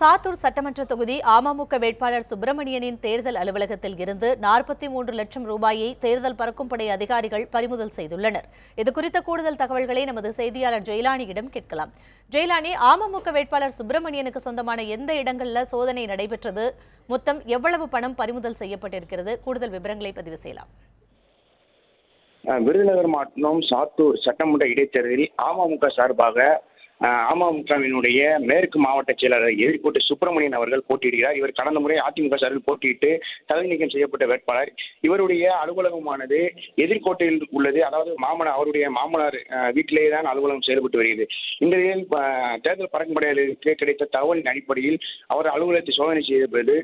சாத்தூர் சட்டமன்ற தொகுதி அமமுக வேட்பாளர் சுப்பிரமணியனின் தேர்தல் அலுவலகத்தில் இருந்து நாற்பத்தி மூன்று லட்சம் ரூபாயை தேர்தல் பறக்கும் படை அதிகாரிகள் பறிமுதல் செய்துள்ளனர். இதுகுறித்த கூடுதல் தகவல்களை நமது செய்தியாளர் ஜெயலானியிடம் கேட்கலாம். ஜெயலானி அமமுக வேட்பாளர் சுப்பிரமணியனுக்கு சொந்தமான எந்த இடங்கள்ல சோதனை நடைபெற்றது? மொத்தம் எவ்வளவு பணம் பறிமுதல் செய்யப்பட்டிருக்கிறது? கூடுதல் விவரங்களை பதிவு செய்யலாம். விருதுநகர் மாவட்டம் சாத்தூர் சட்டமன்ற இடைத்தேர்தலில் அமமுக சார்பாக அமமுகவினுடைய மேற்கு மாவட்ட செயலாளர் எதிர்கோட்டு சுப்பிரமணியன் அவர்கள் போட்டியிடுகிறார். இவர் கடந்த முறை அதிமுக சார்பில் போட்டியிட்டு தகுதி நீக்கம் செய்யப்பட்ட வேட்பாளர். இவருடைய அலுவலகமானது எதிர்கோட்டையில் உள்ளது. அதாவது மாமனார் அவருடைய மாமனார் வீட்டிலேயே தான் அலுவலகம் செயல்பட்டு வருகிறது. இந்த நிலையில் தேர்தல் பறக்கும்படையாளருக்கு கிடைத்த தகவலின் அடிப்படையில் அவர் அலுவலகத்தை சோதனை செய்த பிறகு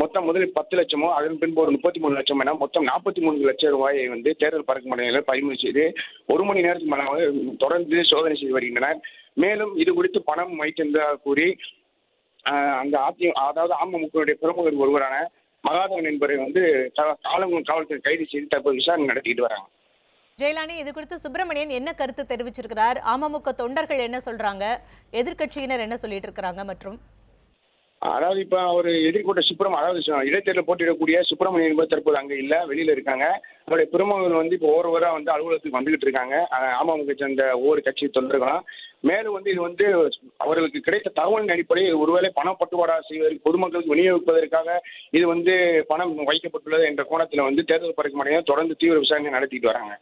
மொத்தம் முதலில் பத்து லட்சமோ அதன் பின்பு ஒரு முப்பத்தி மூணு லட்சம் என மொத்தம் நாற்பத்தி மூணு லட்சம் ரூபாயை வந்து தேர்தல் பறக்கும் படையினர் பறிமுதல் செய்து ஒரு மணி நேரத்துக்கு மேலாக தொடர்ந்து சோதனை செய்து வருகின்றனர். மேலும் இது குறித்து பணம் வைத்திருந்ததாக கூறி அந்த அதி அதாவது அமமுகவுடைய பிரமுகர் ஒருவரான மகாதவன் என்பவரை வந்து காலங்குளம் காவல்துறை கைது செய்து தற்போது விசாரணை நடத்திட்டு வராங்க. ஜெயலானி இது குறித்து சுப்பிரமணியன் என்ன கருத்து தெரிவிச்சிருக்கிறார்? அமமுக தொண்டர்கள் என்ன சொல்றாங்க? எதிர்க்கட்சியினர் என்ன சொல்லிட்டு இருக்கிறாங்க மற்றும்? அதாவது இப்போ அவர் எதிர்கொண்ட சுப்பிரம அதாவது இடைத்தேர்தல் போட்டியிடக்கூடிய சுப்பிரமணியன் என்பது தற்போது அங்கே இல்லை வெளியில் இருக்காங்க. அவருடைய பிரமுகர்கள் வந்து இப்போ ஒவ்வொருவராக வந்து அலுவலகத்துக்கு வந்துகிட்டு இருக்காங்க. அமமுக சேர்ந்த ஒவ்வொரு கட்சி தொண்டர்களும் மேலும் வந்து இது வந்து அவர்களுக்கு கிடைத்த தகவலின் அடிப்படையில் ஒருவேளை பணப்பட்டுவாடா செய்வதற்கு பொதுமக்களுக்கு விநியோகிப்பதற்காக இது வந்து பணம் வைக்கப்பட்டுள்ளது என்ற கோணத்தில் வந்து தேர்தல் பறக்கும் தொடர்ந்து தீவிர விசாரணை நடத்திட்டு வராங்க.